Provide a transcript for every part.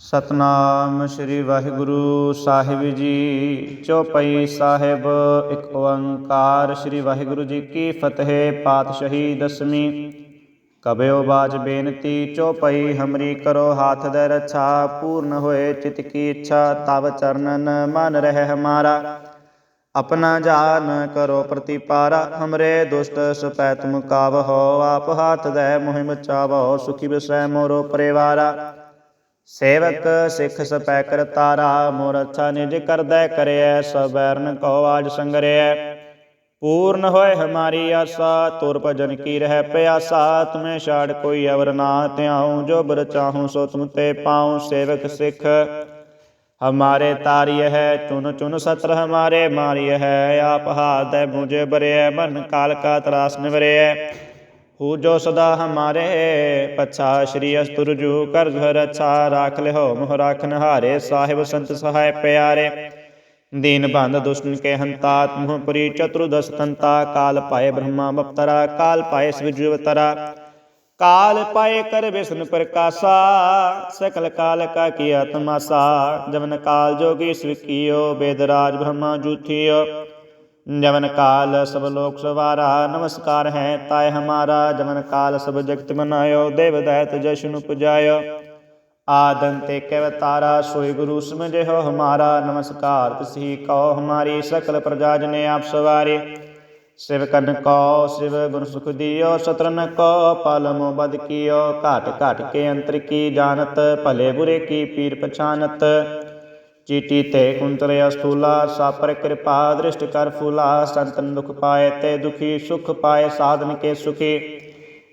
ਸਤਨਾਮ ਸ੍ਰੀ ਵਾਹਿਗੁਰੂ ਸਾਹਿਬ ਜੀ, ਚੌਪਈ ਸਾਹਿਬ, ਇੱਕ ਓੰਕਾਰ ਸ੍ਰੀ ਵਾਹਿਗੁਰੂ ਜੀ ਕੀ ਫਤਿਹ, ਪਾਤਸ਼ਾਹੀ ਦਸਵੀਂ। ਕਬਿਓ ਬਾਜ ਬੇਨਤੀ, ਚੌਪਈ ਹਮਰੀ ਕਰੋ ਹਾਥ ਦੇ ਰੱਛਾ, ਪੂਰਨ ਹੋਏ ਚਿਤ ਕੀ ਇੱਛਾ, ਤਵ ਚਰਨਨ ਮਨ ਰਹਿ ਹਮਾਰਾ। ਆਪਣਾ ਜਾਨ ਕਰੋ ਪ੍ਰਤੀਪਾਰਾ, ਹਮਰੇ ਦੁਸ਼ਟ ਸਪੈ ਤੁਮ ਕਾਵਹੋ ਆਪ ਹਾਥ ਦੇ ਮੋਹਿ ਚਾਵੋ, ਸੁਖੀ ਬਿਸੈ ਮੋਰੋ ਪਰਿਵਾਰਾ। ਸੇਵਕ ਸਿੱਖ ਸਪੈਕਰ ਤਾਰਾ ਮੋਰ ਅੱਛਾ ਨਿਜ ਕਰਦੈ ਕਰਿਐ ਸਬੈਰਨ ਕੋ ਆਜ ਸੰਗਰਿਐ ਪੂਰਨ ਹੋਏ ਹਮਾਰੀ ਆਸਾ, ਤੁਰ ਭਜਨ ਕੀ ਰਹਿ ਪਿਆਸਾ, ਤੁਮੇ ਛਾੜ ਕੋਈ ਅਵਰ ਨਾ ਧਿਆਉ, ਜੋ ਬਰ ਚਾਹੂੰ ਸੋ ਤੁਮ ਤੇ ਪਾਉ, ਸੇਵਕ ਸਿੱਖ। ਹਮਾਰੇ ਤਾਰਿਯ ਹੈ, ਚੁਨ ਚੁਨ ਸਤਰ ਹਮਾਰੇ ਮਾਰਿਯ ਹੈ, ਆਪ ਹਾਥ ਹੈ ਮੁਝੇ ਬਰਿਐ ਮਨ ਕਾਲ ਕਾ ਤਰਾਸ ਨਿਵਰਿਐ ਹੂ ਜੋ ਸਦਾ ਹਮਾਰੇ, ਪਛਾ ਸ਼੍ਰੀ ਅਸਤੁਰਜੂ ਕਰ ਘਰ ਅੱਛਾ ਰਾਖ ਲਿਓ ਮੋਹ ਰਾਖਨ ਹਾਰੇ ਸਾਹਿਬ ਸੰਤ ਸਹਾਇ ਪਿਆਰੇ। ਦੀਨ ਬੰਦ ਦੁਸ਼ਟਨ ਕੇ ਹੰਤਾ ਤੁਮ ਪੁਰੀ ਚਤੁਰਦਸ ਤੰਤਾ, ਕਾਲ ਪਾਏ ਬ੍ਰਹਮਾ ਬਪਤਰਾ, ਕਾਲ ਪਾਏ ਸਵਿਜੁ ਕਾਲ ਪਾਏ ਕਰ ਵਿਸ਼ਨ ਪ੍ਰਕਾਸ਼ਾ, ਸਕਲ ਕਾਲ ਕਾ ਕੀ ਆਤਮਾਸਾ ਜਵਨ ਕਾਲ ਜੋਗੀ ਸਵਿਕੀਓ ਬੇਦਰਾਜ ਬ੍ਰਹਮਾ ਜੂਥਿਓ ਜਵਨ ਕਾਲ ਸਭ ਲੋਕ ਸਵਾਰਾ, ਨਮਸਕਾਰ ਹੈ ਤਾਏ ਹਮਾਰਾ, ਜਵਨ ਕਾਲ ਸਭ ਜਗਤ ਮਨਾਇਓ, ਦੇਵ ਦੈਤ ਜਸ਼ਨ ਪੁਜਾਇਓ ਆਦਨ ਤੇ ਕੈ ਤਾਰਾ, ਸੋਈ ਗੁਰੂ ਸਮਝਿਓ ਹਮਾਰਾ, ਨਮਸਕਾਰ ਤਿਸਹੀ ਕਉ ਹਮਾਰੀ, ਸਕਲ ਪ੍ਰਜਾ ਜਨੇ ਆਪ ਸਵਾਰੇ। ਸਿਵ ਕਨ ਕੋ, ਸਿਵ ਗੁਣ ਸੁਖ ਦਿਓ, ਸਤਰਨ ਕੋ ਪਾਲਮੋ ਬਦ ਕੀਓ, ਘਾਟ ਘਾਟ ਕੇ ਅੰਤਰ ਕੀ ਜਾਣਤ, ਭਲੇ ਬੁਰੇ ਕੀ ਪੀਰ ਪਛਾਨਤ ਚੀਟੀ ਤੇ ਕੁੰਤਰ ਅਸਤੂਲਾ ਸਾਪਰ ਕਿਰਪਾ ਦ੍ਰਿਸ਼ਟ ਕਰ ਫੂਲਾ ਸੰਤਨ ਦੁਖ ਪਾਏ ਤੇ ਦੁਖੀ ਸੁਖ ਪਾਏ ਸਾਧਨ ਕੇ ਸੁਖੀ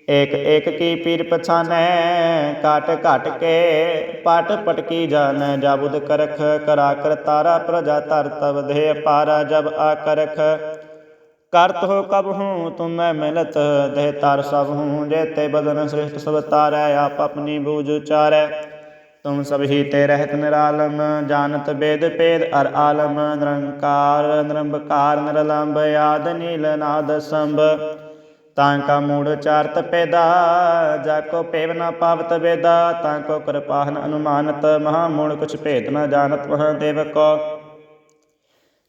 ਏਕ ਏਕ ਕੀ ਪੀਰ ਪਛਾਨੈ ਕਾਟ ਘਟ ਕੇ ਪਟ ਪਟਕੀ ਜਾਣੈ ਜਾਬੁਦ ਕਰਖ ਕਰਾ ਕਰ ਤਾਰਾ ਪ੍ਰਜਾ ਧਰ ਤਬ ਦੇ ਪਾਰਾ ਜਬ ਆ ਕਰਖ ਕਰਤ ਹੋ ਕਬ ਹੂੰ ਤੁਮੈ ਮਿਲਤ ਦੇਹ ਤਾਰ ਸਭ ਹੂੰ ਜੇਤੇ ਬਦਨ ਸ੍ਰਿਸ਼ਟ ਸਭ ਤਾਰੈ ਆਪ ਆਪਣੀ ਬੂਝ ਉਚਾਰੈ ਤੁਮ ਸਭ ਹੀ ਤੇ ਰਹਿਤ ਨਿਰਾਲਮ, ਜਾਣਤ ਬੇਦ ਪੇਦ ਅਰ ਆਲਮ, ਨਿਰੰਕਾਰ, ਨਿਰੰਬਕਾਰ ਨਿਰਲੰਭ ਆਦ ਨੀਲ ਨਾਦ ਸੰਭ। ਤਾਂ ਕਾ ਮੂੜ ਚਾਰਤ ਪੈਦਾ, ਜਾ ਕੋ ਪੇਵ ਨਾ ਪਾਵਤ ਵੇਦਾ, ਤਾਂ ਕੋ ਕਿਰਪਾਹਨ ਅਨੁਮਾਨਤ, ਮਹਾ ਮੂੜ ਕੁਛ ਭੇਦ ਨਾ ਜਾਣਤ, ਮਹਾ ਦੇਵ ਕੋ।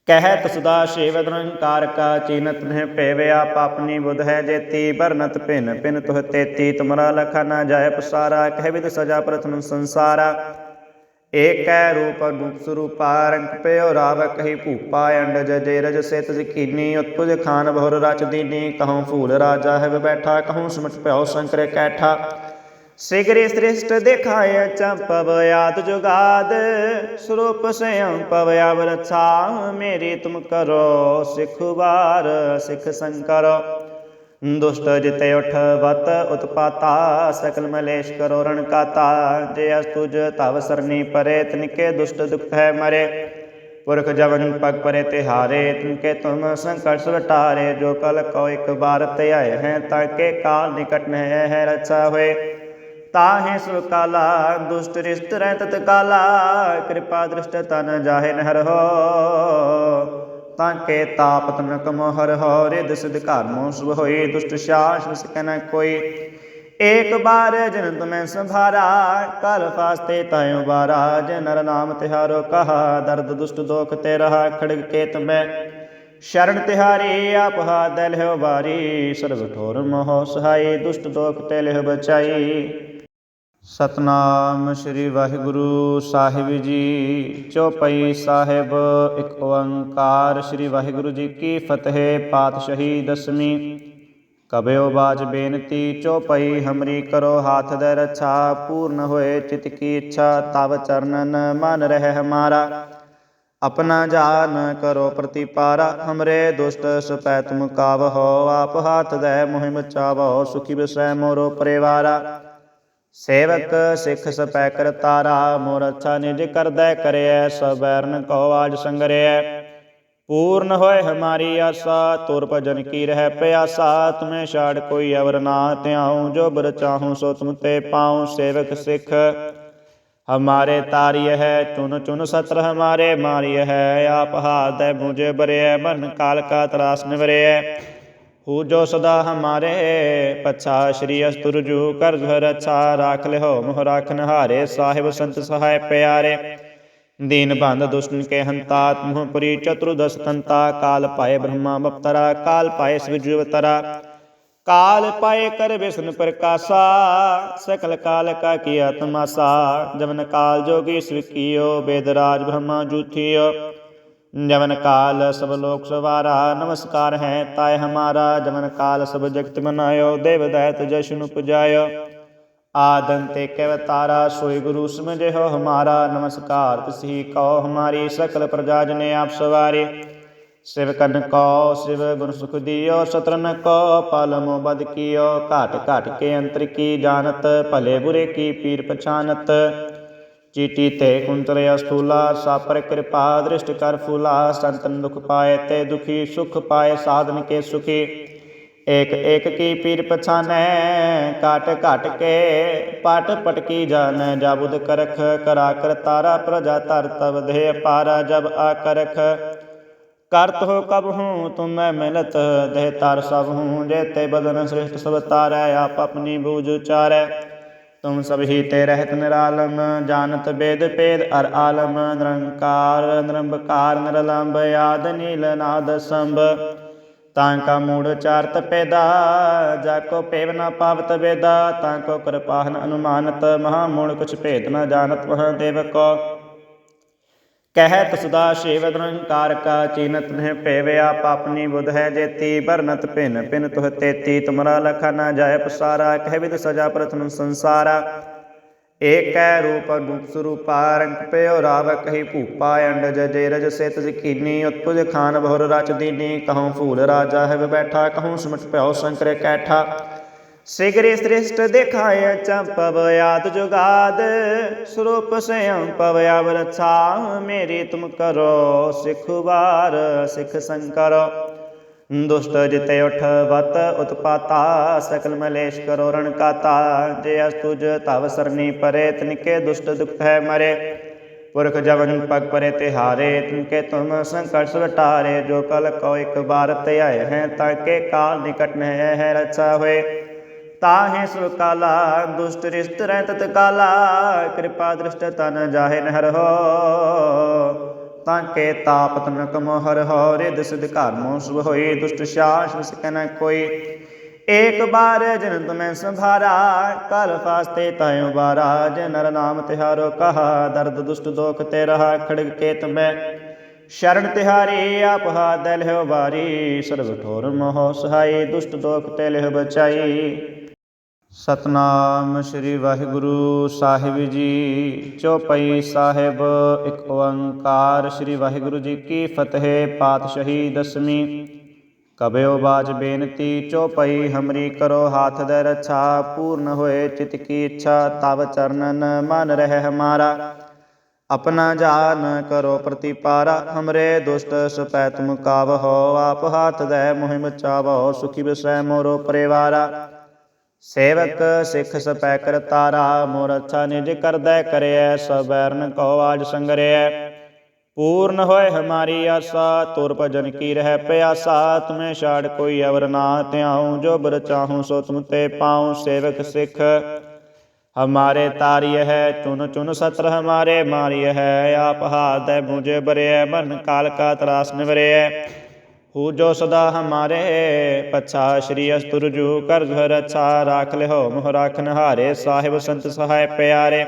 ਕਹਿਤ ਸਦਾ ਸ਼ਿਵ ਨਿਰੰਕਾਰ ਕਾ, ਚੀਨਤ ਨਹਿ ਭੇਵਿਆ ਪਾਪਨੀ ਬੁਧ ਹੈ ਜੇਤੀ ਬਰਨਤ ਭਿਨ ਭਿਨ ਤੁਹ ਤੇਤੀ, ਤੁਮਰਾ ਲਖਾ ਨਾ ਜਾਏ ਪਸਾਰਾ, ਕਹਿ ਵਿਦ ਸਜਾ ਪ੍ਰਥਮ ਸੰਸਾਰਾ। ਏਕੈ ਰੂਪ ਅਨੂਪ ਸਰੂਪਾ, ਰੰਗ ਪਇਓ ਰਾਵ ਕਹੀ ਭੂਪਾ ਅੰਡਜ ਜੇ ਰਜ ਸਿਤ ਜਕੀਨੀ ਉਤਪੁਜ ਖਾਨ ਬਹੁਰ ਰਚ ਦੀਨੀ, ਕਹਉ ਫੂਲ ਰਾਜਾ ਹੈ ਬੈਠਾ, ਕਹਉ ਸਮਟ ਭਇਓ ਸ਼ੰਕਰ ਕੈਠਾ। ਸਿਗਰੇ ਸ੍ਰਿਸ਼ਟ ਦਿਖਾਇਆ ਚੰਪਵ ਜੁਗਾਦ, ਸਰੂਪ ਸਯੰ ਪਵ ਅਵਰ ਮੇਰੀ ਤੁਮ ਕਰੋ ਸਿਖ ਸਿਖ ਸੰਕਰ। ਦੁਸ਼ਟ ਜਿਤੇ ਉਠ ਵਤ ਉਤਪਾਤਾ, ਸਕਲ ਮਲੇਸ਼ ਕਰੋ ਰਣ ਕਾਤਾ, ਜੇ ਅਸਤੁਜ ਤਵ ਸਰਨੀ ਪਰੇ, ਤਿਨਕੇ ਦੁਸ਼ਟ ਦੁਖ ਹੈ ਮਰੇ। ਪੁਰਖ ਜਵਨ ਪਗ ਪਰੇ ਤਿਹਾਰੇ, ਤਿਨਕੇ ਤੁਮ ਸੰਕਟ ਸੁਲਟਾਰੇ, ਜੋ ਕਲ ਕੋ ਇੱਕ ਬਾਰ ਤੇ ਆਏ ਹੈ, ਤਾਂ ਕੇ ਕਾਲ ਨਿਕਟ ਨਹਿ ਹੈ ਰਚਾ ਹੋਏ। ਤਾਹੇ ਸੁ ਕਾਲਾ ਦੁਸ਼ਟ ਰਿਸ਼ਟ ਰਹਿ ਤਤ ਕਾਲਾ, ਕਿਰਪਾ ਦ੍ਰਿਸ਼ਟ ਤਨ ਜਾਹੇ ਨਹਰ ਹੋ। ਤਾਂ ਕੇ ਤਾਪ ਤਨਕ ਮੋਹਰ ਹੋ ਰਿਦ ਸਿਧ ਘਰਮੋ ਸੁਭ ਹੋਈ, ਦੁਸ਼ਟ ਸ਼ਾਸ ਸਕੈ ਕੋਈ। ਏਕ ਬਾਰ ਜਨ ਤੁਮੈ ਸੰਭਾਰਾ, ਕਲ ਫਾਸਤੇ ਤਾਇਓ ਬਾਰਾ, ਜੇ ਨਰ ਨਾਮ ਤਿਹਾਰੋ ਕਹਾ, ਦਰਦ ਦੁਸ਼ਟ ਦੋਖ ਤੇ ਰਹਾ ਖੜਗ ਕੇ ਤੁਮੈ ਸ਼ਰਨ ਤਿਹਾਰੀ, ਆਪ ਹਾ ਦਲ ਬਾਰੀ ਸਰਬ ਠੋਰ ਮੋਹ ਸਹਾਈ, ਦੁਸ਼ਟ ਦੋਖ ਤੇ ਲਿਹ ਬਚਾਈ। ਸਤਨਾਮ ਸ੍ਰੀ ਵਾਹਿਗੁਰੂ ਸਾਹਿਬ ਜੀ, ਚੌਪਈ ਸਾਹਿਬ ਇੱਕ ਓੰਕਾਰ ਸ੍ਰੀ ਵਾਹਿਗੁਰੂ ਜੀ ਕੀ ਫਤਿਹ, ਪਾਤਸ਼ਾਹੀ ਦਸਵੀਂ। ਕਬਿਓ ਬਾਜ ਬੇਨਤੀ, ਚੌਪਈ ਹਮਰੀ ਕਰੋ ਹਾਥ ਦੇ ਰੱਛਾ, ਪੂਰਨ ਹੋਏ ਚਿਤ ਕੀ ਇੱਛਾ, ਤਵ ਚਰਨਨ ਮਨ ਰਹਿ ਹਮਾਰਾ। ਆਪਣਾ ਜਾਨ ਕਰੋ ਪ੍ਰਤੀਪਾਰਾ, ਹਮਰੇ ਦੁਸ਼ਟ ਸਪੈ ਤੁਮ ਕਾਵਹੋ ਆਪ ਹਾਥ ਦੇ ਮੁਹਿਮ ਮਚਾਵੋ ਸੁਖੀ ਬਿਸੈ ਮੋਰੋ ਪਰਿਵਾਰਾ। ਸੇਵਕ ਸਿੱਖ ਸਪੈਕਰ ਤਾਰਾ ਮੋਰ ਅੱਛਾ ਨਿਜ ਕਰਦੈ ਕਰਿਐ ਸਬੈਰਨ ਕੋ ਆਜ ਸੰਗਰਿਐ। ਪੂਰਨ ਹੋਏ ਹਮਾਰੀ ਆਸਾ, ਤੁਰ ਭਜਨ ਕੀ ਰਹਿ ਪਿਆਸਾ, ਤੁਮੇ ਛਾੜ ਕੋਈ ਅਵਰ ਨਾ ਧਿਆਉ, ਜੋ ਬਰ ਚਾਹੂੰ ਸੋ ਤੁਮ ਤੇ ਪਾਉ, ਸੇਵਕ ਸਿੱਖ। ਹਮਾਰੇ ਤਾਰਿਯ ਹੈ, ਚੁਨ ਚੁਨ ਸਤਰ ਹਮਾਰੇ ਮਾਰਿਯ ਹੈ, ਆਪ ਹਾਥ ਹੈ ਮੁਝੇ ਬਰਿਐ ਮਨ ਕਾਲ ਕਾ ਤਰਾਸ ਨਿਵਰਿਐ। ਹੂ ਜੋ ਸਦਾ ਹਮਾਰੇ ਪਛਾ ਸ਼੍ਰੀ ਅਸਤੁਰਜੂ ਕਰ ਘਰ ਅੱਛਾ ਰਾਖ ਲਿਓ ਮੋਹ ਰਾਖਨ ਹਾਰੇ ਸਾਹਿਬ ਸੰਤ ਸਹਾਇ ਪਿਆਰੇ ਦੀਨ ਬੰਦ ਦੁਸ਼ਟਨ ਕੇ ਹੰਤਾ ਤੁਮਹੁ ਚਤੁਰਦਸ ਤੰਤਾ ਕਾਲ ਪਾਏ ਬ੍ਰਹਮਾ ਬਪਤਰਾ ਕਾਲ ਪਾਏ ਸਵਿਜੁਵਤਰਾ ਕਾਲ ਪਾਏ ਕਰ ਵਿਸ਼ਨ ਪ੍ਰਕਾਸ਼ਾ ਸਕਲ ਕਾਲ ਕਾ ਕੀਆ ਤਮਾਸਾ ਜਮਨ ਕਾਲ ਜੋਗੀ ਸਵਿਕੀਓ ਬੇਦਰਾਜ ਬ੍ਰਹਮਾ ਜੂਥਿਓ ਜਮਨ ਕਾਲ ਸਭ ਲੋਕ ਸਵਾਰਾ, ਨਮਸਕਾਰ ਹੈ ਤਾਏ ਹਮਾਰਾ ਜਮਨ ਕਾਲ ਸਭ ਜਗਤ ਮਨਾਇਓ, ਦੇਵ ਦੈਤ ਜਸ਼ਨ ਪੁਜਾਇਓ ਆਦੰਤੇ ਕੈ ਅਵਤਾਰਾ ਸੋਈ ਗੁਰੂ ਸਮਝਿਓ ਹਮਾਰਾ, ਨਮਸਕਾਰ ਤਿਸਹੀ ਕਉ ਹਮਾਰੀ, ਸਕਲ ਪ੍ਰਜਾ ਜਨੇ ਆਪ ਸਵਾਰੇ। ਸਿਵ ਕਨ ਕੋ, ਸਿਵ ਗੁਰ ਸੁਖ ਦਿਓ ਸਤਰਨ ਕੋ, ਪਾਲਮੋ ਬਦ ਕੀਓ, ਘਾਟ ਘਾਟ ਕੇ ਅੰਤਰ ਕੀ ਜਾਣਤ, ਭਲੇ ਬੁਰੇ ਕੀ ਪੀਰ ਪਛਾਨਤ ਚੀਟੀ ਤੇ ਕੁੰਤਰ ਅਸਥੂਲਾ ਸਾਪਰ ਕਿਰਪਾ ਦ੍ਰਿਸ਼ਟ ਕਰ ਫੂਲਾ ਸੰਤਨ ਦੁਖ ਪਾਏ ਤੇ ਦੁਖੀ ਸੁਖ ਪਾਏ ਸਾਧਨ ਕੇ ਸੁਖੀ ਏਕ ਏਕ ਕੀ ਪੀਰ ਪਛਾਨੈ ਕਾਟ ਘਟ ਕੇ ਪਟ ਪਟਕੀ ਜਾਣੈ ਜਬੁਦ ਕਰਖ ਕਰਾ ਕਰ ਤਾਰਾ ਪ੍ਰਜਾ ਧਰ ਤਬ ਦੇ ਪਾਰਾ ਜਬ ਆ ਕਰਖ ਕਰਤ ਹੋ ਕਬ ਹੂੰ ਤੁਮੈ ਮਿਲਤ ਦੇਹ ਤਰ ਸਭ ਹੂੰ ਜੇਤੇ ਬਦਨ ਸ੍ਰਿਸ਼ਟ ਸਭ ਤਾਰੈ ਆਪ ਆਪਣੀ ਬੂਝ ਉਚਾਰੈ ਤੁਮ ਸਭ ਹੀ ਤੇ ਰਹਿਤ ਨਿਰਾਲਮ, ਜਾਣਤ ਬੇਦ ਪੇਦ ਅਰ ਆਲਮ, ਨਿਰੰਕਾਰ, ਨਿਰੰਬਕਾਰ ਨਿਰਲੰਭ ਆਦ, ਨੀਲ, ਨਾਦ, ਸੰਭ। ਤਾਂ ਕਾ ਮੂੜ ਚਾਰਤ ਪੈਦਾ, ਜਾ ਕੋ ਪੇਵ ਨ ਪਾਵਤ ਵੇਦਾ, ਤਾਂ ਕੋ ਕਿਰਪਾਹਨ ਅਨੁਮਾਨਤ, ਮਹਾ ਮੂੜ ਕੁਛ ਭੇਦ ਨਾ ਜਾਣਤ, ਮਹਾ ਦੇਵ ਕੋ। ਕਹਿਤ ਸਦਾ ਸ਼ਿਵ ਨਿਰੰਕਾਰ ਕਾ, ਚੀਨਤ ਨਹਿ ਪੇਵਿਆ ਪਾਪਨੀ ਬੁਧ ਹੈ ਜੇਤੀ ਬਰਨਤ ਭਿਨ ਭਿਨ ਤੁਹ ਤੇਤੀ, ਤੁਮਰਾ ਲਖਾ ਨ ਜਾਏ ਪਸਾਰਾ, ਕਹਿ ਵਿਦ ਸਜਾ ਪ੍ਰਥਮ ਸੰਸਾਰਾ। ਏਕੈ ਰੂਪ ਗੁਪ ਸਰੂਪਾ, ਰੰਗ ਪਇਓ ਰਾਵ ਕਹੀ ਭੂਪਾ ਅੰਡਜ ਜੇ ਰਜ ਸਿਤ ਜ਼ਕੀਨੀ ਉਤਪੁਜ ਖਾਨ ਬਹੁਰ ਰਚ ਦੀਨੀ, ਕਹਉ ਫੂਲ ਰਾਜਾ ਹੈ ਬੈਠਾ, ਕਹਉ ਸਮਟ ਭਇਓ ਸ਼ੰਕਰ ਕੈਠਾ। ਸਿਗਰੇ ਸ੍ਰਿਸ਼ਟ ਦਿਖਾਇ ਚੰਪਵ ਆਦ ਜੁਗਾਦ, ਸਰੂਪ ਸਯੰ ਪਵ ਅਵਰ ਮੇਰੀ ਤੁਮ ਕਰੋ ਸਿਖ ਸਿਖ ਸੰਕਰ। ਦੁਸ਼ਟ ਜਿਤੇ ਉਠ ਵਤ ਉਤਪਾਤਾ, ਸਕਲ ਮਲੇਸ਼ ਕਰੋ ਰਣ ਕਾਤਾ। ਜੇ ਅਸ ਤੁਜ ਤਵ ਸਰਨੀ ਪਰੇ, ਤਨਕੇ ਦੁਸ਼ਟ ਦੁਖ ਹੈ ਮਰੇ। ਪੁਰਖ ਜਵਨ ਪਗ ਪਰੇ ਤਿਹਾਰੇ, ਤਿਨਕੇ ਤੁਮ ਸੰਕਟ ਸੁਟਾਰੇ ਜੋ ਕਲ ਕੋ ਇਕ ਬਾਰ ਤੇ ਆਏ ਹੈ, ਤਾਂ ਕੇ ਕਾਲ ਨਿਕਟ ਨ ਹੈ, ਰਚਾ ਹੋਏ। ਤਾਹੇ ਸੁ ਕਾਲਾ ਦੁਸ਼ਟ ਰਿਸ਼ਟ ਰਹਿ ਤਤ ਕਾਲਾ ਕਿਰਪਾ ਦ੍ਰਿਸ਼ਟ ਤਨ ਜਾਹੇ ਨਹਿਰ ਹੋ। ਤਾਂ ਕੇ ਤਾਪ ਤਨਕ ਮੋਹਰ ਹੋ ਰਿਦ ਸਿਧ ਘਰ ਸੁਭ ਹੋਈ, ਦੁਸ਼ਟ ਸ਼ਾਸ ਵਿਸ ਕਨ ਕੋਈ। ਏਕ ਬਾਰ ਜਨ ਤੁਮੈ ਸੰਭਾਰਾ ਕਲ ਫਾਸਤੇ ਤਾਇਓ ਬਾਰਾ ਜੇ ਨਰ ਨਾਮ ਤਿਹਾਰੋ ਕਹਾ, ਦਰਦ ਦੁਸ਼ਟ ਦੋਖ ਤੇ ਰਹਾ, ਖੜਗ ਕੇ ਤੁਮੈ ਸ਼ਰਨ ਤਿਹਾਰੀ, ਆਪ ਹਾਦ ਲਿਓ ਬਾਰੀ ਸਰਬ ਠੋਰ ਮੋਹ ਸਹਾਈ, ਦੁਸ਼ਟ ਦੋਖ ਤੇ ਲਿਓ ਬਚਾਈ। ਸਤਨਾਮ ਸ੍ਰੀ ਵਾਹਿਗੁਰੂ ਸਾਹਿਬ ਜੀ, ਚੌਪਈ ਸਾਹਿਬ, ਇੱਕ ਓੰਕਾਰ ਸ੍ਰੀ ਵਾਹਿਗੁਰੂ ਜੀ ਕੀ ਫਤਿਹ, ਪਾਤਸ਼ਾਹੀ ਦਸਵੀਂ। ਕਬਿਓ ਬਾਜ ਬੇਨਤੀ, ਚੌਪਈ ਹਮਰੀ ਕਰੋ ਹਾਥ ਦੇ ਰਛਾ, ਪੂਰਨ ਹੋਏ ਚਿਤ ਕੀ ਇੱਛਾ, ਤਵ ਚਰਨਨ ਮਨ ਰਹਿ ਹਮਾਰਾ। ਆਪਣਾ ਜਾਨ ਕਰੋ ਪ੍ਰਤੀਪਾਰਾ, ਹਮਰੇ ਦੁਸ਼ਟ ਸੁਪੈ ਤੁਮ ਕਾਵਹੋ ਆਪ ਹਾਥ ਦੇ ਮੁਹਿਮ ਚਾਵੋ, ਸੁਖੀ ਬਿਸੈ ਮੋਰੋ ਪਰਿਵਾਰਾ। ਸੇਵਕ ਸਿੱਖ ਸਪੈਕਰ ਤਾਰਾ ਮੋਰ ਅੱਛਾ ਨਿਜ ਕਰਦੈ ਕਰਿਐ ਸਬੈਰਨ ਕੋ ਆਜ ਸੰਗਰਿਐ ਪੂਰਨ ਹੋਏ ਹਮਾਰੀ ਆਸਾ, ਤੁਰ ਭਜਨ ਕੀ ਰਹਿ ਪਿਆਸਾ, ਤੁਮੇ ਛਾੜ ਕੋਈ ਅਵਰ ਨਾ ਧਿਆਉ, ਜੋ ਬਰ ਚਾਹੂੰ ਸੋ ਤੁਮ ਤੇ ਪਾਉ, ਸੇਵਕ ਸਿੱਖ। ਹਮਾਰੇ ਤਾਰਿਯ ਹੈ ਚੁਨ ਚੁਨ ਸਤਰ ਹਮਾਰੇ ਮਾਰਿਯ ਹੈ ਆਪ ਹਾਥ ਹੈ ਮੁਝੇ ਬਰਿਐ ਮਨ ਕਾਲ ਕਾ ਤਰਾਸ ਨਿਵਰਿਐ ਹੂ ਸਦਾ ਹਮਾਰੇ ਪਛਾ ਸ਼੍ਰੀ ਅਸਤੁਰਜੂ ਕਰ ਘਰ ਅੱਛਾ ਰਾਖ ਲਿਓ ਮੋਹ ਰਾਖਨ ਹਾਰੇ ਸਾਹਿਬ ਸੰਤ ਸਹਾਇ ਪਿਆਰੇ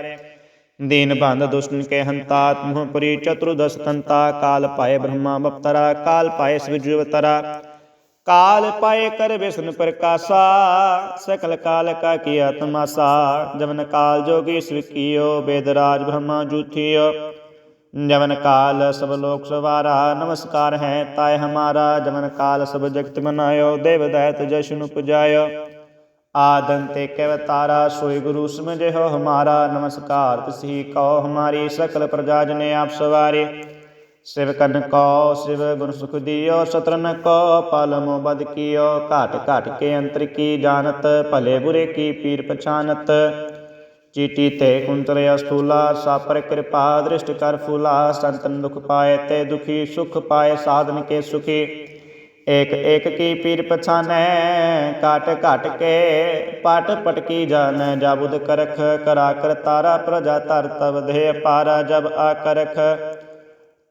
ਦੀਨ ਬੰਦ ਦੁਸ਼ਟਨ ਕੇ ਹੰਤਾ ਤੁਮਹੁ ਚਤੁਰਦਸ ਤੰਤਾ ਕਾਲ ਪਾਏ ਬ੍ਰਹਮਾ ਬਪਤਰਾ ਕਾਲ ਪਾਏ ਸਵਿਜੁਵਤਰਾ ਕਾਲ ਪਾਏ ਕਰ ਵਿਸ਼ਨ ਪ੍ਰਕਾਸ਼ਾ ਸਕਲ ਕਾਲ ਕਾ ਕੀਆ ਤਮਾਸਾ ਜਮਨ ਕਾਲ ਜੋਗੀ ਸਵਿਕੀਓ ਬੇਦਰਾਜ ਬ੍ਰਹਮਾ ਜੂਥਿਓ ਜਮਨ ਕਾਲ ਸਭ ਲੋਕ ਸਵਾਰਾ, ਨਮਸਕਾਰ ਹੈ ਤਾਏ ਹਮਾਰਾ ਜਮਨ ਕਾਲ ਸਭ ਜਗਤ ਮਨਾਇਓ, ਦੇਵ ਦੈਤ ਜਸ਼ਨ ਪੁਜਾਇਓ ਆਦੰਤੇ ਕੈ ਅਵਤਾਰਾ ਸੋਈ ਗੁਰੂ ਸਮਝਿਓ ਹਮਾਰਾ, ਨਮਸਕਾਰ ਤਿਸਹੀ ਕਉ ਹਮਾਰੀ, ਸਕਲ ਪ੍ਰਜਾ ਜਨੇ ਆਪ ਸਵਾਰੇ। ਸਿਵ ਕਨ ਕੋ, ਸਿਵ ਗੁਰ ਸੁਖ ਦਿਓ, ਸਤਰਨ ਕੋ, ਪਾਲਮੋ ਬਦ ਕੀਓ, ਘਾਟ ਘਾਟ ਕੇ ਅੰਤਰ ਕੀ ਜਾਣਤ, ਭਲੇ ਬੁਰੇ ਕੀ ਪੀਰ ਪਛਾਨਤ ਚੀਟੀ ਤੇ ਕੁੰਤਰ ਅਸਥੂਲਾ ਸਾਪਰ ਕਿਰਪਾ ਦ੍ਰਿਸ਼ਟ ਕਰ ਫੂਲਾ ਸੰਤਨ ਦੁਖ ਪਾਏ ਤੇ ਦੁਖੀ ਸੁਖ ਪਾਏ ਸਾਧਨ ਕੇ ਸੁਖੀ ਏਕ ਏਕ ਕੀ ਪੀਰ ਪਛਾਨੈ ਕਾਟ ਘਟ ਕੇ ਪਟ ਪਟਕੀ ਜਾਣੈ ਜਾਬੁਦ ਕਰਖ ਕਰਾ ਕਰ ਤਾਰਾ ਪ੍ਰਜਾ ਧਰ ਤਬ ਦੇ ਪਾਰਾ ਜਬ ਆ ਕਰਖ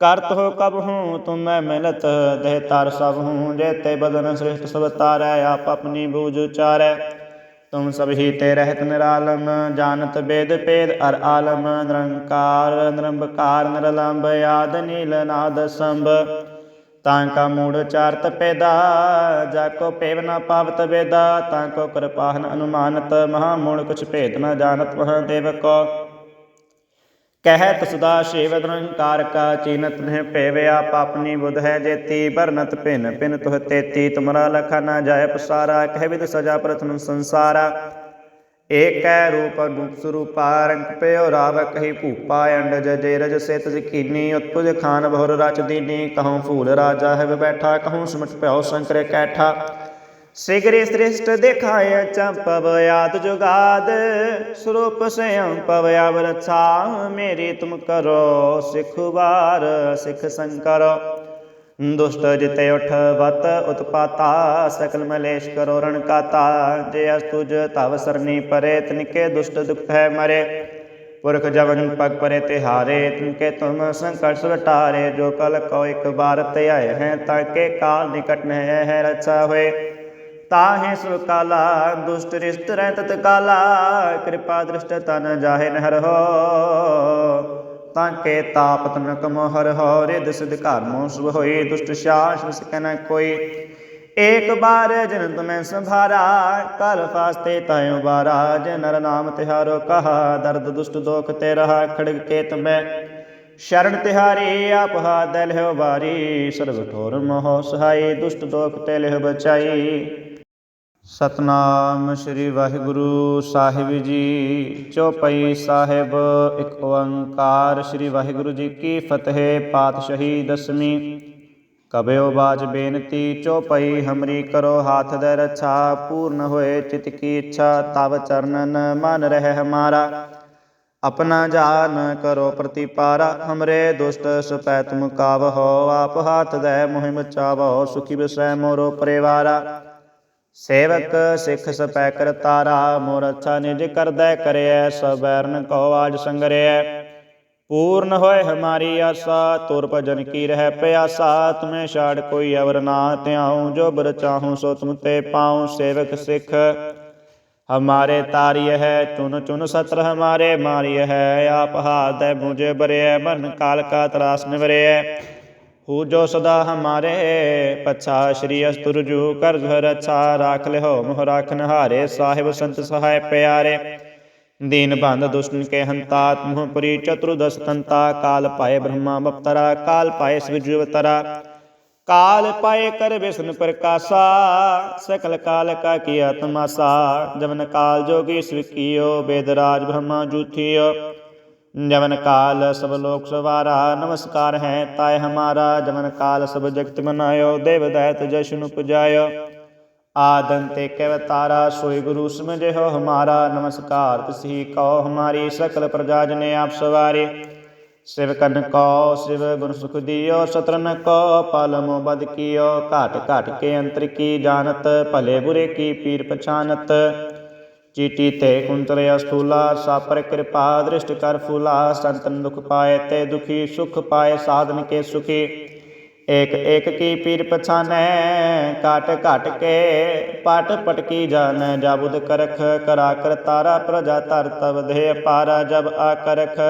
ਕਰਤ ਹੋ ਕਬ ਹੂੰ ਤੁਮ ਮੈਂ ਮਿਲਤ ਦੇਹ ਤਾਰ ਸਭ ਹੂੰ ਜੇਤੇ ਬਦਨ ਸ੍ਰਿਸ਼ਟ ਸਭ ਤਾਰੈ ਆਪ ਆਪਣੀ ਬੂਝ ਉਚਾਰੈ ਤੁਮ ਸਭ ਹੀ ਤੇ ਰਹਿਤ ਨਿਰਾਲਮ, ਜਾਣਤ ਬੇਦ ਪੇਦ ਅਰ ਆਲਮ, ਨਿਰੰਕਾਰ, ਨਿਰੰਬਕਾਰ ਨਿਰਲੰਭ ਆਦ, ਨੀਲ, ਨਾਦ, ਸੰਭ। ਤਾਂ ਕਾ ਮੂੜ ਚਾਰਤ ਪੈਦਾ, ਜਾ ਕੋ ਪੇਵ ਨਾ ਪਾਵਤ ਵੇਦਾ, ਤਾਂ ਕੋ ਕਿਰਪਾਹਨ ਅਨੁਮਾਨਤ, ਮਹਾ ਮੂੜ ਕੁਛ ਭੇਦ ਨ ਜਾਣਤ, ਮਹਾ ਦੇਵ ਕੋ। ਕਹਿਤ ਸਦਾ ਸ਼ਿਵ ਨਿਰੰਕਾਰ ਕਾ, ਚੀਨਤ ਨਹਿ ਪੇਵਿਆ ਪਾਪਨੀ ਬੁਧ ਹੈ ਜੇਤੀ ਬਰਨਤ ਭਿਨ ਭਿਨ ਤੁਹ ਤੇਤੀ, ਤੁਮਰਾ ਲਖਾ ਨਾ ਜਾਇ ਪਸਾਰਾ, ਕਹਿ ਵਿਦ ਸਜਾ ਪ੍ਰਥਮ ਸੰਸਾਰਾ। ਏਕੈ ਰੂਪ ਰੂਪ ਸਰੂਪਾ, ਰੰਗ ਪਇਓ ਰਾਵ ਕਹੀ ਭੂਪਾ ਅੰਡਜ ਜੇ ਰਜ ਸਿਤ ਜਕੀਨੀ, ਉਤਪੁਜ ਖਾਨ ਬਹੁਰ ਰਚ ਦੀਨੀ, ਕਹਉ ਫੂਲ ਰਾਜਾ ਹੈ ਬੈਠਾ, ਕਹਉ ਸਮਟ ਭਇਓ ਸ਼ੰਕਰ ਕੈਠਾ। ਸਿਗਰੇ ਸ੍ਰਿਸ਼ਟ ਦਿਖਾਇਆ ਚੰਪਵ ਆਦ ਜੁਗਾਦ, ਸਰੂਪ ਸਯੰ ਪਵ ਅਵਰ ਛਾ ਮੇਰੀ ਤੁਮ ਕਰੋ ਸਿਖ ਵਾਰ, ਸਿਖ ਸੰਕਰ। ਦੁਸ਼ਟ ਜਿਤੇ ਉਠ ਵਤ ਉਤਪਾਤਾ, ਸਕਲ ਮਲੇਸ਼ ਕਰੋ ਰਣ ਕਾਤਾ, ਜੇ ਅਸ ਤੁਜ ਤਵ ਸਰਨੀ ਪਰੇ, ਤਨਕੇ ਦੁਸ਼ਟ ਦੁਖ ਹੈ ਮਰੇ। ਪੁਰਖ ਜਵਨ ਪਗ ਪਰੇ ਤਿਹਾਰੇ, ਤਿਨਕੇ ਤੁਮ ਸੰਕਟ ਸੁਟਾਰੇ ਜੋ ਕਲ ਕੋ ਇਕ ਬਾਰ ਤੇ ਆਏ ਹੈ, ਤਾਂ ਕੇ ਕਾਲ ਨਿਕਟ ਨ ਹੈ ਰਛਾ ਹੋਏ। ਤਾਹੇ ਸੁ ਕਾਲਾ, ਦੁਸ਼ਟ ਰਿਸ਼ਟ ਰਹਿ ਤਤ ਕਾਲਾ, ਕਿਰਪਾ ਦ੍ਰਿਸ਼ਟ ਤਨ ਜਾਹੇ ਨਹਰ ਹੋ। ਤਾਂ ਕੇ ਤਾਪ ਤਨਕ ਮੋਹਰ ਹੋ ਰਿਦ ਸਿਧ ਘਰ ਸੁਭ ਹੋਈ, ਦੁਸ਼ਟ ਸ਼ਾਸ ਵਿਸ ਕਨ ਕੋਈ। ਏਕ ਬਾਰ ਜਨ ਤੁਮੈ ਸੰਭਾਰਾ ਕਲ ਫਾਸਤੇ ਤਾਇਓ ਬਾਰਾ ਜੇ ਨਰ ਨਾਮ ਤਿਹਾਰੋ ਕਹਾ, ਦਰਦ ਦੁਸ਼ਟ ਦੋਖ ਤੇ ਰਹਾ, ਖੜਗ ਕੇ ਤੁਮੈ ਸ਼ਰਨ ਤਿਹਾਰੀ ਆਪਹਾ ਹਾਥ ਲਿਓ ਵਾਰੀ, ਸਰਬ ਠੋਰ ਮੋਹ ਸਹਾਈ, ਦੁਸ਼ਟ ਦੋਖ ਤੇ ਲਿਓ ਬਚਾਈ। ਸਤਨਾਮ ਸ੍ਰੀ ਵਾਹਿਗੁਰੂ ਸਾਹਿਬ ਜੀ, ਚੌਪਈ ਸਾਹਿਬ, ਇੱਕ ਓੰਕਾਰ ਸ੍ਰੀ ਵਾਹਿਗੁਰੂ ਜੀ ਕੀ ਫਤਿਹ, ਪਾਤਸ਼ਾਹੀ ਦਸਵੀਂ। ਕਬਿਓ ਬਾਜ ਬੇਨਤੀ, ਚੌਪਈ ਹਮਰੀ ਕਰੋ ਹਾਥ ਦੇ ਰਛਾ, ਪੂਰਨ ਹੋਏ ਚਿਤ ਕੀ ਇੱਛਾ, ਤਵ ਚਰਨਨ ਮਨ ਰਹਿ ਹਮਾਰਾ। ਆਪਣਾ ਜਾਨ ਕਰੋ ਪ੍ਰਤੀਪਾਰਾ, ਹਮਰੇ ਦੁਸ਼ਟ ਸਪੈ ਤੁਮ ਕਾਵ ਹੋ ਆਪ ਹਾਥ ਦੇ ਮੁਹਿਮ ਚਾਵੋ, ਸੁਖੀ ਬਿਸੈ ਮੋਰੋ ਪਰਿਵਾਰਾ। ਸੇਵਕ ਸਿੱਖ ਸਪੈ ਕਰਤਾਰਾ ਮੋਰ ਅੱਛਾ ਨਿਜ ਕਰਦੈ ਕਰਿਐ ਸਬੈਰਨ ਕੋ ਆਜ ਸੰਗਰਿਐ। ਪੂਰਨ ਹੋਏ ਹਮਾਰੀ ਆਸਾ, ਤੁਰ ਭਜਨ ਕੀ ਰਹਿ ਪਿਆਸਾ, ਤੁਮੇ ਛਾੜ ਕੋਈ ਅਵਰ ਨਾ ਧਿਆਉ, ਜੋ ਬਰ ਚਾਹੂੰ ਸੋ ਤੁਮ ਤੇ ਪਾਉ, ਸੇਵਕ ਸਿੱਖ। ਹਮਾਰੇ ਤਾਰਿਯ ਹੈ, ਚੁਨ ਚੁਨ ਸਤਰ ਹਮਾਰੇ ਮਾਰਿਯ ਹੈ, ਆਪ ਹਾਥ ਦੇ ਮੁਝੇ ਬਰਿਐ ਮਨ ਕਾਲ ਕਾ ਤਰਾਸ ਨਿਵਰਿਐ। ਹੂ ਜੋ ਸਦਾ ਹਮਾਰੇ ਪਛਾ ਸ਼੍ਰੀ ਅਸਤੁਰਜੂ ਕਰ ਘਰ ਅੱਛਾ ਰਾਖ ਲਿਓ ਮੋਹ ਰਾਖਨ ਹਾਰੇ ਸਾਹਿਬ ਸੰਤ ਸਹਾਇ ਪਿਆਰੇ ਦੀਨ ਬੰਦ ਦੁਸ਼ਟਨ ਕੇ ਹੰਤਾ ਤੁਮਹੁ ਚਤੁਰਦਸ ਤੰਤਾ ਕਾਲ ਪਾਏ ਬ੍ਰਹਮਾ ਬਪਤਰਾ ਕਾਲ ਪਾਏ ਸਵਿਜਵਤਰਾ ਕਾਲ ਪਾਏ ਕਰ ਵਿਸ਼ਨ ਪ੍ਰਕਾਸ਼ਾ ਸਕਲ ਕਾਲ ਕਾ ਕੀਆ ਤਮਾਸਾ ਜਮਨ ਕਾਲ ਜੋਗੀ ਸਵਿਕੀਓ ਬੇਦਰਾਜ ਬ੍ਰਹਮਾ ਜੂਥਿਓ ਜਵਨ ਕਾਲ ਸਭ ਲੋਕ ਸਵਾਰਾ, ਨਮਸਕਾਰ ਹੈ ਤਾਏ ਹਮਾਰਾ, ਜਵਨ ਕਾਲ ਸਭ ਜਗਤ ਮਨਾਇਓ, ਦੇਵ ਦੈਤ ਜਸ਼ਨ ਪੁਜਾਇਓ ਆਦਨ ਤੇ ਕੈ ਤਾਰਾ, ਸੋਈ ਗੁਰੂ ਸਮਝਿਓ ਹਮਾਰਾ, ਨਮਸਕਾਰ ਤਿਸਹੀ ਕਉ ਹਮਾਰੀ, ਸਕਲ ਪ੍ਰਜਾ ਜਨੇ ਆਪ ਸਵਾਰੇ। ਸਿਵ ਕਨ ਕੋ, ਸਿਵ ਗੁਰ ਸੁਖ ਦਿਓ, ਸਤਰਨ ਕੋ, ਪਾਲਮੋ ਬਦ ਕੀਓ, ਘਾਟ ਘਾਟ ਕੇ ਅੰਤਰ ਕੀ ਜਾਣਤ, ਭਲੇ ਬੁਰੇ ਕੀ ਪੀਰ ਪਛਾਨਤ ਚੀਟੀ ਤੇ ਕੁੰਤਰ ਅਸਥੂਲਾ ਸਾਪਰ ਕਿਰਪਾ ਦ੍ਰਿਸ਼ਟ ਕਰ ਫੂਲਾ ਸੰਤਨ ਦੁਖ ਪਾਏ ਤੇ ਦੁਖੀ ਸੁਖ ਪਾਏ ਸਾਧਨ ਕੇ ਸੁਖੀ ਏਕ ਏਕ ਕੀ ਪੀਰ ਪਛਾਨੈ ਕਾਟ ਘਟ ਕੇ ਪਟ ਪਟਕੀ ਜਾਣੈ ਜਾਬੁਦ ਕਰਖ ਕਰਾ ਕਰ ਤਾਰਾ ਪ੍ਰਜਾ ਧਰ ਤਬ ਦੇ ਪਾਰਾ ਜਬ ਆ ਕਰਖ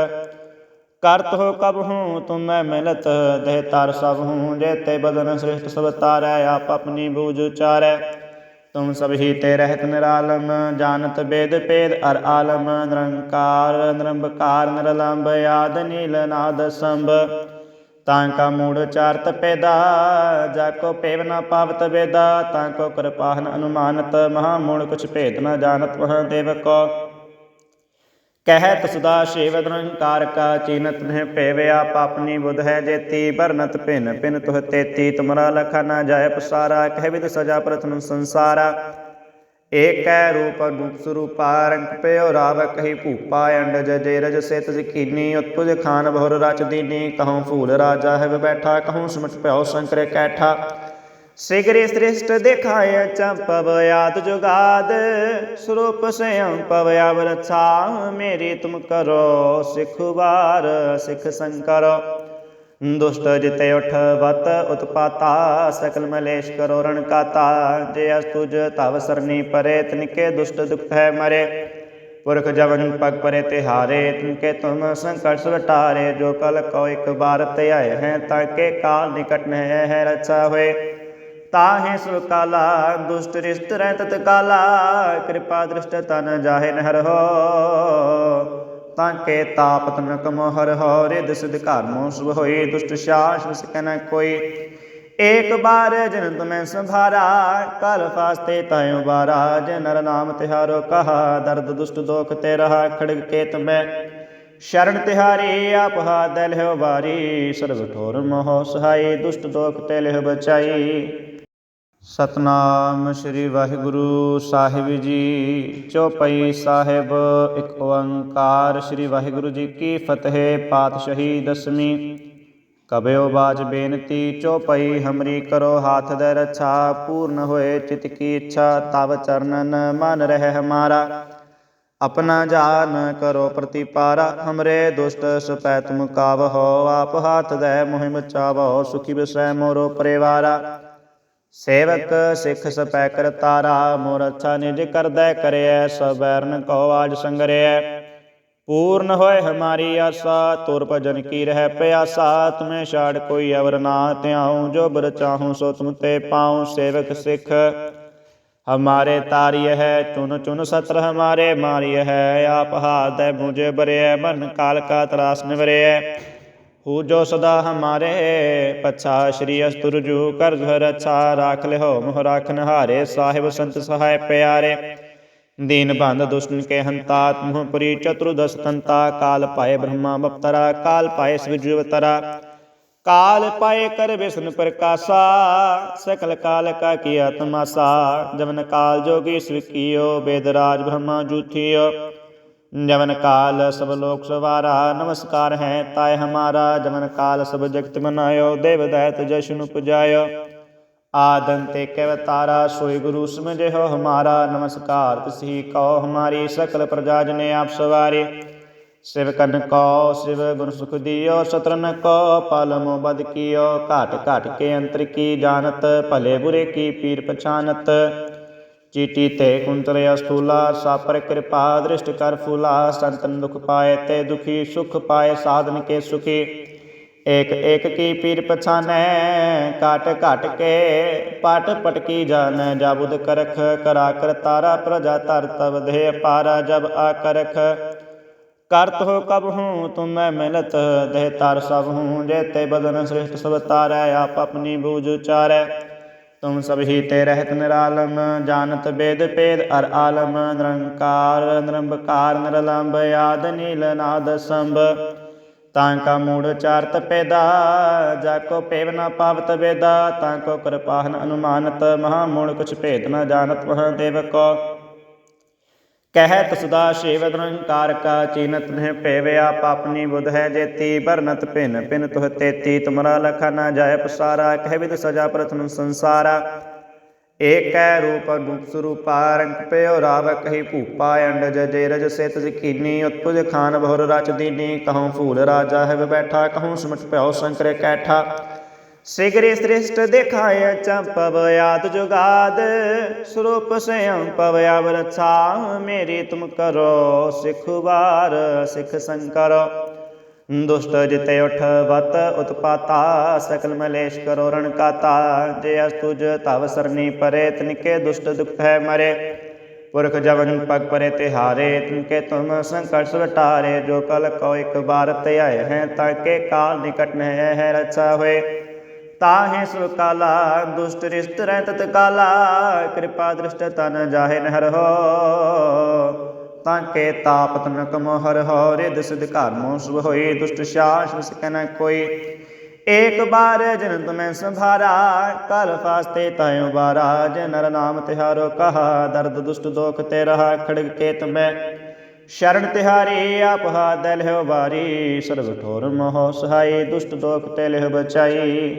ਕਰਤ ਹੋ ਕਬ ਹੂੰ ਤੁਮ ਮੈਂ ਮਿਲਤ ਦੇਹ ਤਾਰ ਸਭ ਹੂੰ ਜੇਤੇ ਬਦਨ ਸ੍ਰਿਸ਼ਟ ਸਭ ਤਾਰੈ ਆਪ ਆਪਣੀ ਬੂਝ ਉਚਾਰੈ ਤੁਮ ਸਭ ਹੀ ਤੇ ਰਹਿਤ ਨਿਰਾਲਮ, ਜਾਣਤ ਬੇਦ ਪੇਦ ਅਰ ਆਲਮ, ਨਿਰੰਕਾਰ, ਨਿਰੰਬਕਾਰ ਨਿਰਲੰਭ ਆਦ, ਨੀਲ, ਨਾਦ, ਸੰਭ। ਤਾਂ ਕਾ ਮੂੜ ਚਾਰਤ ਪੈਦਾ, ਜਾ ਕੋ ਪੇਵ ਨਾ ਪਾਵਤ ਵੇਦਾ, ਤਾਂ ਕੋ ਕਿਰਪਾਹਨ ਅਨੁਮਾਨਤ, ਮਹਾ ਮੂੜ ਕੁਛ ਭੇਦ ਨਾ ਜਾਣਤ, ਮਹਾ ਦੇਵ ਕੋ। ਕਹਿਤ ਸਦਾ ਸ਼ਿਵ ਨਿਰੰਕਾਰ ਕਾ, ਚੀਨਤ ਨਹਿ ਪੇਵਿਆ ਪਾਪਨੀ ਬੁਧ ਹੈ ਜੇਤੀ ਬਰਨਤ ਭਿਨ ਭਿਨ ਤੁਹ ਤੇਤੀ, ਤੁਮਰਾ ਲਖਾ ਨ ਜਾਏ ਪਸਾਰਾ, ਕਹਿ ਵਿਦ ਸਜਾ ਪ੍ਰਥਮ ਸੰਸਾਰਾ। ਏਕੈ ਰੂਪ ਰੂਪ ਸਰੂਪਾ, ਰੰਗ ਪਇਓ ਰਾਵ ਕਹੀ ਭੂਪਾ ਅੰਡਜ ਜੇ ਰਜ ਸਿਤ ਜਕੀਨੀ ਉਤਪੁਜ ਖਾਨ ਬਹੁਰ ਰਚ ਦੀਨੀ, ਕਹਉ ਫੂਲ ਰਾਜਾ ਹੈ ਬੈਠਾ, ਕਹਉ ਸਮਟ ਭਇਓ ਸ਼ੰਕਰ ਕੈਠਾ। ਸਿਗਰੇ ਸ੍ਰਿਸ਼ਟ ਦਿਖਾਇ ਚੰਪਵ ਆਦ ਜੁਗਾਦ, ਸਰੂਪ ਸਯੰ ਪਵ ਅਵਰਛਾ ਮੇਰੀ ਤੁਮ ਕਰੋ ਸਿਖ ਸਿਖ ਸੰਕਰ। ਦੁਸ਼ਟ ਜਿਤੇ ਉਠ ਵਤ ਉਤਪਾਤਾ, ਸਕਲ ਮਲੇਸ਼ ਕਰੋ ਰਣ ਕਾਤਾ। ਜੇ ਅਸ ਤੁਜ ਤਵ ਸਰਨੀ ਪਰੇ, ਤਨਕੇ ਦੁਸ਼ਟ ਦੁਖ ਹੈ ਮਰੇ। ਪੁਰਖ ਜਵਨ ਪਗ ਪਰੇ ਤਿਹਾਰੇ, ਤਿਨਕੇ ਤੁਮ ਸੰਕਟ ਸੁਟਾਰੇ ਜੋ ਕਲ ਕੋ ਇੱਕ ਬਾਰ ਤੇ ਆਏ ਹੈ, ਤਾਂ ਕੇ ਕਾਲ ਨਿਕਟ ਨ ਹੈ, ਰਚਾ ਹੋਏ। ਤਾਹੇ ਸੁ ਕਾਲਾ, ਦੁਸ਼ਟ ਰਿਸ਼ਟ ਰਹਿ ਤਤ ਕਾਲਾ, ਕਿਰਪਾ ਦ੍ਰਿਸ਼ਟ ਤਨ ਜਾਹੇ ਨਹਰ ਹੋ। ਤਾਂ ਕੇ ਤਾਪ ਤਨਕ ਮੋਹਰ ਹੋ ਰਿਦ ਸਿਧ ਘਰ ਸੁਭ ਹੋਈ, ਦੁਸ਼ਟ ਸ਼ਾਸ ਵਿਸ ਕਨ ਕੋਈ। ਏਕ ਬਾਰ ਜਨ ਤੁਮੈ ਸੰਭਾਰਾ ਕਲ ਫਾਸਤੇ ਤਾਇਓ ਬਾਰਾ ਜੇ ਨਰ ਨਾਮ ਤਿਹਾਰੋ ਕਹਾ, ਦਰਦ ਦੁਸ਼ਟ ਦੋਖ ਤੇ ਰਹਾ ਖੜਗ ਕੇ ਤੁਮੈ। ਸ਼ਰਨ ਤਿਹਾਰੀ, ਆਪ ਹਾਦ ਲਹਿ ਬਾਰੀ ਸਰਬ ਠੋਰ ਮੋਹ ਸਹਾਈ, ਦੁਸ਼ਟ ਦੋਖ ਤੇ ਲਹਿ ਬਚਾਈ। ਸਤਨਾਮ ਸ੍ਰੀ ਵਾਹਿਗੁਰੂ ਸਾਹਿਬ ਜੀ, ਚੌਪਈ ਸਾਹਿਬ, ਇੱਕ ਓੰਕਾਰ ਸ੍ਰੀ ਵਾਹਿਗੁਰੂ ਜੀ ਕੀ ਫਤਿਹ, ਪਾਤਸ਼ਾਹੀ ਦਸਵੀਂ। ਕਬਿਓ ਬਾਜ ਬੇਨਤੀ, ਚੌਪਈ ਹਮਰੀ ਕਰੋ ਹਾਥ ਦੇ ਰਛਾ, ਪੂਰਨ ਹੋਏ ਚਿਤ ਕੀ ਇੱਛਾ, ਤਵ ਚਰਨਨ ਮਨ ਰਹਿ ਹਮਾਰਾ। ਆਪਣਾ ਜਾਨ ਕਰੋ ਪ੍ਰਤੀਪਾਰਾ, ਹਮਰੇ ਦੁਸ਼ਟ ਸੁਪੈ ਤੁਮ ਕਾਵਹੋ ਆਪ ਹਾਥ ਦੇ ਮੁਹਿਮ ਚਾਵੋ, ਸੁਖੀ ਬਿਸੈ ਮੋਰੋ ਪਰਿਵਾਰਾ। ਸੇਵਕ ਸਿੱਖ ਸਪੈਕਰ ਤਾਰਾ ਮੋਰ ਅੱਛਾ ਨਿਜ ਕਰਦੈ ਕਰਿਐ ਸਬੈਰਨ ਕੋ ਆਜ ਸੰਗਰਿਐ ਪੂਰਨ ਹੋਏ ਹਮਾਰੀ ਆਸਾ, ਤੁਰ ਭਜਨ ਕੀ ਰਹਿ ਪਿਆਸਾ, ਤੁਮੇ ਛਾੜ ਕੋਈ ਅਵਰ ਨਾ ਧਿਆਉ, ਜੋ ਬਰ ਚਾਹੂੰ ਸੋ ਤੁਮ ਤੇ ਪਾਉ, ਸੇਵਕ ਸਿੱਖ। ਹਮਾਰੇ ਤਾਰੀय ਹੈ ਚੁਨ ਚੁਨ ਸਤਰ ਹਮਾਰੇ ਮਾਰੀय ਹੈ ਆਪ ਹਾਦੈ ਮੁਝੇ ਬਰਿਐ ਮਨ ਕਾਲ ਕਾ ਤਰਾਸ ਨਿਵਰਿਐ ਹੂ ਜੋ ਸਦਾ ਹਮਾਰੇ ਪਛਾ ਸ਼੍ਰੀ ਅਸਤੁਰਜੂ ਕਰ ਘਰ ਅੱਛਾ ਰਾਖ ਲਿਓ ਮੋਹ ਰਾਖਨ ਹਾਰੇ ਸਾਹਿਬ ਸੰਤ ਸਹਾਇ ਪਿਆਰੇ ਦੀਨ ਬੰਧ ਦੁਸ਼ਟਨ ਕੇ ਹੰਤਾ ਤੁਮ ਚਤੁਰਦਸ ਤੰਤਾ ਕਾਲ ਪਾਏ ਬ੍ਰਹਮਾ ਬਪਤਰਾ ਕਾਲ ਪਾਏ ਸਵਿਜਵਤਰਾ ਕਾਲ ਪਾਏ ਕਰ ਵਿਸ਼ਨ ਪ੍ਰਕਾਸ਼ਾ ਸਕਲ ਕਾਲ ਕਾ ਕੀਆ ਤਮਾਸਾ ਜਵਨ ਕਾਲ ਜੋਗੀ ਸਵਿਕੀਓ ਬੇਦਰਾਜ ਬ੍ਰਹਮਾ ਜੂਥਿਓ ਜਵਨ ਕਾਲ ਸਭ ਲੋਕ ਸਵਾਰਾ, ਨਮਸਕਾਰ ਹੈ ਤਾਏ ਹਮਾਰਾ, ਜਵਨ ਕਾਲ ਸਭ ਜਗਤ ਮਨਾਇਓ, ਦੇਵ ਦੈਤ ਜਸ਼ਨ ਉਪਜਾਇਓ। ਆਦਨ ਤੇ ਕੈ ਤਾਰਾ, ਸੋਈ ਗੁਰੂ ਸਮਝਿਓ ਹਮਾਰਾ, ਨਮਸਕਾਰ ਤਿਸਹੀ ਕਉ ਹਮਾਰੀ, ਸਕਲ ਪ੍ਰਜਾ ਜਨੇ ਆਪ ਸਵਾਰੇ। ਸਿਵ ਕਨ ਕੋ, ਸਿਵ ਗੁਰ ਸੁਖ ਦਿਓ, ਸਤਰਨ ਕੋ, ਪਲਮੋ ਬਦ ਕੀਓ, ਘਾਟ ਘਾਟ ਕੇ ਅੰਤਰ ਕੀ ਜਾਣਤ, ਭਲੇ ਬੁਰੇ ਕੀ ਪੀਰ ਪਛਾਨਤ ਚੀਟੀ ਤੇ ਕੁੰਤਰ ਅਸਥੂਲਾ ਸਾਪਰ ਕਿਰਪਾ ਦ੍ਰਿਸ਼ਟ ਕਰ ਫੂਲਾ ਸੰਤਨ ਦੁਖ ਪਾਏ ਤੇ ਦੁਖੀ ਸੁਖ ਪਾਏ ਸਾਧਨ ਕੇ ਸੁਖੀ ਏਕ ਏਕ ਕੀ ਪੀਰ ਪਛਾਨੈ ਕਾਟ ਘਟ ਕੇ ਪਟ ਪਟਕੀ ਜਾਣੈ ਜਾਬੁਦ ਕਰਖ ਕਰਾ ਕਰ ਤਾਰਾ ਪ੍ਰਜਾ ਧਰ ਤਬ ਦੇ ਪਾਰਾ ਜਬ ਆ ਕਰਖ ਕਰਤ ਹੋ ਕਬ ਹੂੰ ਤੁਮ ਮੈਂ ਮਿਲਤ ਦੇਹ ਤਰ ਸਭ ਹੂੰ ਜੇਤੇ ਬਦਨ ਸ੍ਰਿਸ਼ਟ ਸਭ ਤਾਰੈ ਆਪ ਆਪਣੀ ਬੂਝ ਉਚਾਰੈ ਤੁਮ ਸਭ ਹੀ ਤੇ ਰਹਿਤ ਨਿਰਾਲਮ, ਜਾਣਤ ਬੇਦ ਪੇਦ ਅਰ ਆਲਮ, ਨਿਰੰਕਾਰ, ਨਿਰੰਬਕਾਰ ਨਿਰਲੰਭ ਆਦ, ਨੀਲ, ਨਾਦ, ਸੰਭ। ਤਾਂ ਕਾ ਮੂੜ ਚਾਰਤ ਪੈਦਾ, ਜਾ ਕੋ ਪੇਵ ਨਾ ਪਾਵਤ ਵੇਦਾ, ਤਾਂ ਕੋ ਕਿਰਪਾਹਨ ਅਨੁਮਾਨਤ, ਮਹਾ ਮੂੜ ਕੁਛ ਭੇਦ ਨ ਜਾਣਤ, ਮਹਾ ਦੇਵ ਕੋ। ਕਹਿਤ ਸਦਾ ਸ਼ੇਵ ਨਿਰੰਕਾਰ ਕਾ, ਚੀਨਤ ਨਹਿ ਪੇਵਿਆ ਪਾਪਨੀ ਬੁਧ ਹੈ ਜੇਤੀ ਬਰਨਤ ਭਿਨ ਭਿਨ ਤੁਹ ਤੇਤੀ, ਤੁਮਰਾ ਲਖਾ ਨ ਜਾਏ ਪਸਾਰਾ, ਕਹਿ ਵਿਦ ਸਜਾ ਪ੍ਰਥਮ ਸੰਸਾਰਾ। ਏਕੈ ਰੂਪ ਰੂਪ ਸਰੂਪਾ ਰੰਗ ਪਇਓ ਰਾਵ, ਕਹੀ ਭੂਪਾ ਅੰਡਜ ਜੇ ਰਜ ਸਿਤ ਜਕੀਨੀ, ਉਤਪੁਜ ਖਾਨ ਬਹੁਰ ਰਚ ਦੀਨੀ, ਕਹਉ ਫੂਲ ਰਾਜਾ ਹੈ ਬੈਠਾ, ਕਹਉ ਸਮਟ ਭਇਓ ਸੰਕਰੇ ਕੈਠਾ। ਸਿਗਰੇ ਸ੍ਰਿਸ਼ਟ ਦਿਖਾਇਆ ਚੰਪਵ ਆਦ ਜੁਗਾਦ, ਸਰੂਪ ਸਯੰ ਪਵ ਅਵਰਛਾ ਮੇਰੀ ਤੁਮ ਕਰੋ ਸਿਖ ਵਾਰ, ਸਿਖ ਸੰਕਰ। ਦੁਸ਼ਟ ਜਿਤੇ ਉਠ ਵਤ ਉਤਪਾਤਾ, ਸਕਲ ਮਲੇਸ਼ ਕਰੋ ਰਣ ਕਾਤਾ, ਜੇ ਅਸ ਤੁਜ ਤਵ ਸਰਨੀ ਪਰੇ, ਤਨਕੇ ਦੁਸ਼ਟ ਦੁਖ ਹੈ ਮਰੇ। ਪੁਰਖ ਜਵਨ ਪਗ ਪਰੇ ਤਿਹਾਰੇ, ਤਿਨਕੇ ਤੁਮ ਸੰਕਟ ਸੁਟਾਰੇ ਜੋ ਕਲ ਕੋ ਇੱਕ ਬਾਰ ਤੇ ਆਏ ਹੈ, ਤਾਂ ਕੇ ਕਾਲ ਨਿਕਟ ਨ ਹੈ ਰਚਾ ਹੋਏ। ਤਾਹੇ ਸੁ ਕਾਲਾ, ਦੁਸ਼ਟ ਰਿਸ਼ਟ ਰਹਿ ਤਤ ਕਾਲਾ, ਕਿਰਪਾ ਦ੍ਰਿਸ਼ਟ ਤਨ ਜਾਹੇ ਨਹਰ ਹੋ। ਤਾਂ ਕੇ ਤਾਪ ਤਨਕ ਮੋਹਰ ਹੋ ਰਿਦ ਸਿਧ ਘਰ ਸੁਭ ਹੋਈ, ਦੁਸ਼ਟ ਸ਼ਾਸ ਵਿਸ ਕਨ ਕੋਈ। ਏਕ ਬਾਰ ਜਨ ਤੁਮੈ ਸੰਭਾਰਾ, ਕਲ ਫਾਸਤੇ ਤਾਇਓ ਬਾਰਾ ਜੇ ਨਰ ਨਾਮ ਤਿਹਾਰੋ ਕਹਾ, ਦਰਦ ਦੁਸ਼ਟ ਦੋਖ ਤੇ ਰਹਾ, ਖੜਗ ਕੇ ਤੁਮੈ। ਸ਼ਰਨ ਤਿਹਾਰੀ, ਆਪ ਹਾਦ ਲਹਿ ਬਾਰੀ ਸਰਬ ਠੋਰ ਮੋਹ ਸਹਾਈ, ਦੁਸ਼ਟ ਦੋਖ ਤੇ ਲਹਿ ਬਚਾਈ।